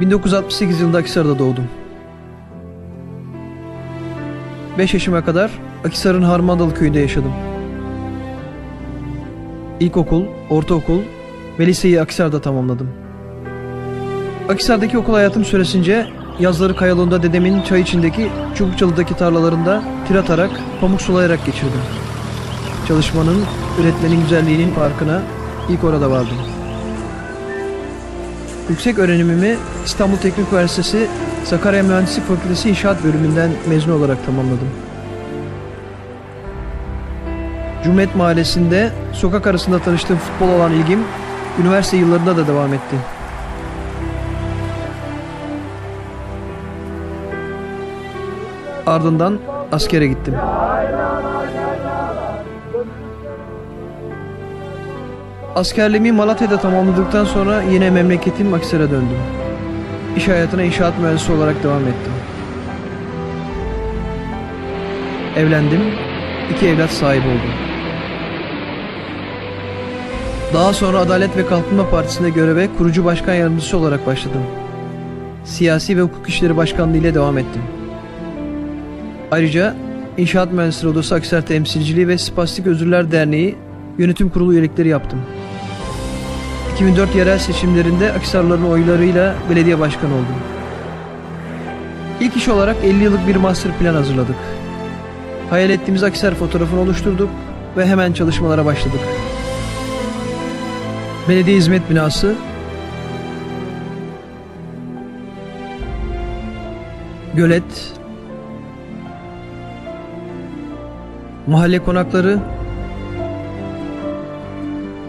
1968 yılında Akhisar'da doğdum. 5 yaşıma kadar Akhisar'ın Harmandalı köyünde yaşadım. İlkokul, ortaokul ve liseyi Akhisar'da tamamladım. Akhisar'daki okul hayatım süresince yazları Kayalı'nda dedemin çay içindeki Çubukçalı'daki tarlalarında tir atarak, pamuk sulayarak geçirdim. Çalışmanın, üretmenin güzelliğinin farkına ilk orada vardım. Yüksek öğrenimimi İstanbul Teknik Üniversitesi Sakarya Mühendislik Fakültesi İnşaat Bölümünden mezun olarak tamamladım. Cumhuriyet Mahallesi'nde sokak arasında tanıştığım futbol olan ilgim üniversite yıllarında da devam etti. Ardından askere gittim. Askerliğimi Malatya'da tamamladıktan sonra yine memleketim Akhisar'a döndüm. İş hayatına inşaat mühendisi olarak devam ettim. Evlendim, iki evlat sahibi oldum. Daha sonra Adalet ve Kalkınma Partisi'nde göreve kurucu başkan yardımcısı olarak başladım. Siyasi ve hukuk işleri başkanlığı ile devam ettim. Ayrıca İnşaat Mühendisleri Odası Akhisar Temsilciliği ve Spastik Özürler Derneği yönetim kurulu üyelikleri yaptım. 2004 yerel seçimlerinde Akhisarlıların oylarıyla belediye başkanı oldum. İlk iş olarak 50 yıllık bir master plan hazırladık. Hayal ettiğimiz Akhisar fotoğrafını oluşturduk ve hemen çalışmalara başladık. Belediye hizmet binası, gölet, mahalle konakları,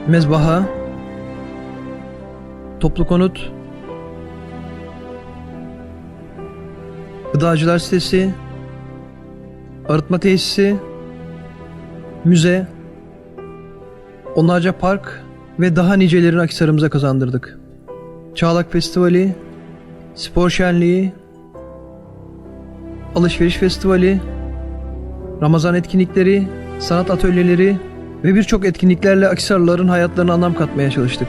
mezbaha, toplu konut, gıdacılar sitesi, arıtma tesisi, müze, onlarca park ve daha nicelerini Akhisar'ımıza kazandırdık. Çağlak Festivali, spor şenliği, alışveriş festivali, Ramazan etkinlikleri, sanat atölyeleri ve birçok etkinliklerle Akhisarlıların hayatlarına anlam katmaya çalıştık.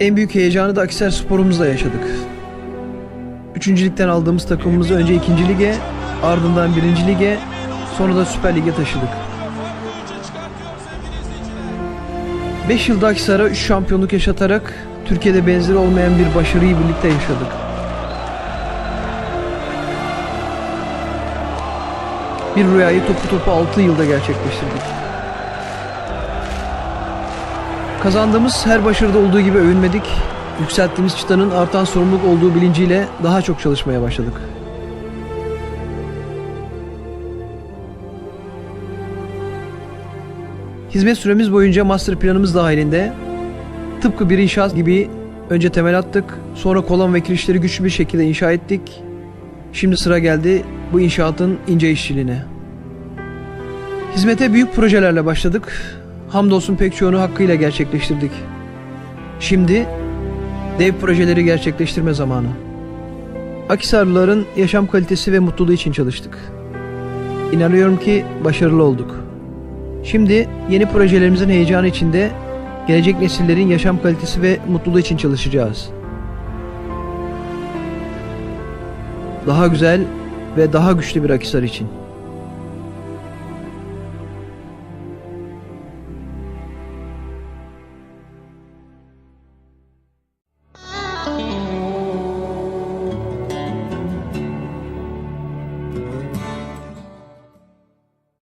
En büyük heyecanı da Akhisar sporumuzla yaşadık. Üçüncülükten aldığımız takımımızı önce ikinci lige, ardından birinci lige, sonra da Süper Lig'e taşıdık. 5 yılda Akhisar'a 3 şampiyonluk yaşatarak Türkiye'de benzeri olmayan bir başarıyı birlikte yaşadık. Bir rüyayı topu topu 6 yılda gerçekleştirdik. Kazandığımız her başarıda olduğu gibi övünmedik. Yükselttiğimiz çıtanın artan sorumluluk olduğu bilinciyle daha çok çalışmaya başladık. Hizmet süremiz boyunca master planımız dahilinde tıpkı bir inşaat gibi önce temel attık, sonra kolon ve kirişleri güçlü bir şekilde inşa ettik. Şimdi sıra geldi bu inşaatın ince işçiliğine. Hizmete büyük projelerle başladık. Hamdolsun pek çoğunu hakkıyla gerçekleştirdik. Şimdi dev projeleri gerçekleştirme zamanı. Akhisarlıların yaşam kalitesi ve mutluluğu için çalıştık. İnanıyorum ki başarılı olduk. Şimdi yeni projelerimizin heyecanı içinde gelecek nesillerin yaşam kalitesi ve mutluluğu için çalışacağız. Daha güzel ve daha güçlü bir Akhisar için.